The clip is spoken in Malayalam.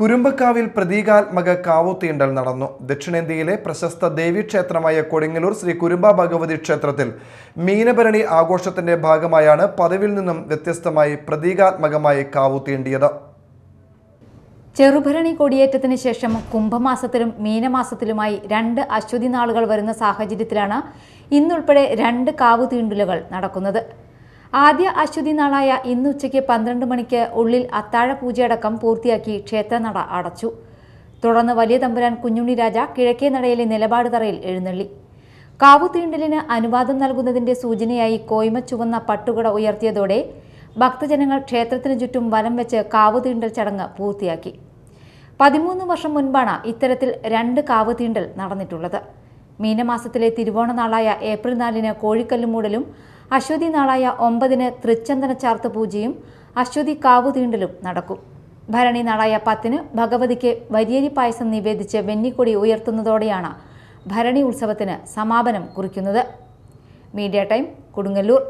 കുരുമ്പക്കാവിൽ പ്രതീകാത്മക കാവുത്തീണ്ടൽ നടന്നു. ദക്ഷിണേന്ത്യയിലെ പ്രശസ്ത ദേവീക്ഷേത്രമായ കൊടുങ്ങല്ലൂർ ശ്രീ കുരുമ്പ ഭഗവതി ക്ഷേത്രത്തിൽ മീനഭരണി ആഘോഷത്തിന്റെ ഭാഗമായാണ് പതിവിൽ നിന്നും വ്യത്യസ്തമായി പ്രതീകാത്മകമായി കാവുത്തീണ്ടിയത് ചെറുഭരണി കൊടിയേറ്റത്തിന് ശേഷം കുംഭമാസത്തിലും മീനമാസത്തിലുമായി രണ്ട് അശ്വതി നാളുകൾ വരുന്ന സാഹചര്യത്തിലാണ് ഇന്നുൾപ്പെടെ രണ്ട് കാവുതീണ്ടലുകൾ നടക്കുന്നത്. ആദ്യ അശ്വതി നാളായ ഇന്ന് ഉച്ചയ്ക്ക് പന്ത്രണ്ട് മണിക്ക് ഉള്ളിൽ അത്താഴ പൂജയടക്കം പൂർത്തിയാക്കി ക്ഷേത്രനട അടച്ചു. തുടർന്ന് വലിയ തമ്പുരാൻ കുഞ്ഞുണ്ണി രാജ കിഴക്കേ നടയിലെ നിലപാട് തറയിൽ എഴുന്നള്ളി. കാവു തീണ്ടലിന് അനുവാദം നൽകുന്നതിന്റെ സൂചനയായി കോയ്മ ചുവന്ന പട്ടുകട ഉയർത്തിയതോടെ ഭക്തജനങ്ങൾ ക്ഷേത്രത്തിനു ചുറ്റും വലം വെച്ച് കാവു തീണ്ടൽ ചടങ്ങ് പൂർത്തിയാക്കി. പതിമൂന്ന് വർഷം മുൻപാണ് ഇത്തരത്തിൽ രണ്ട് കാവുതീണ്ടൽ നടന്നിട്ടുള്ളത്. മീനമാസത്തിലെ തിരുവോണ നാളായ ഏപ്രിൽ നാലിന് കോഴിക്കല്ലുമൂടലും അശ്വതി നാളായ ഒമ്പതിന് തൃച്ചന്ദന ചാർത്ത് പൂജയും അശ്വതി കാവുതീണ്ടലും നടക്കും. ഭരണി നാളായ പത്തിന് ഭഗവതിക്ക് വരിയരി പായസം നിവേദിച്ച് വെന്നിക്കൊടി ഉയർത്തുന്നതോടെയാണ് ഭരണി ഉത്സവത്തിന് സമാപനം കുറിക്കുന്നത്. Media time Kodungallur.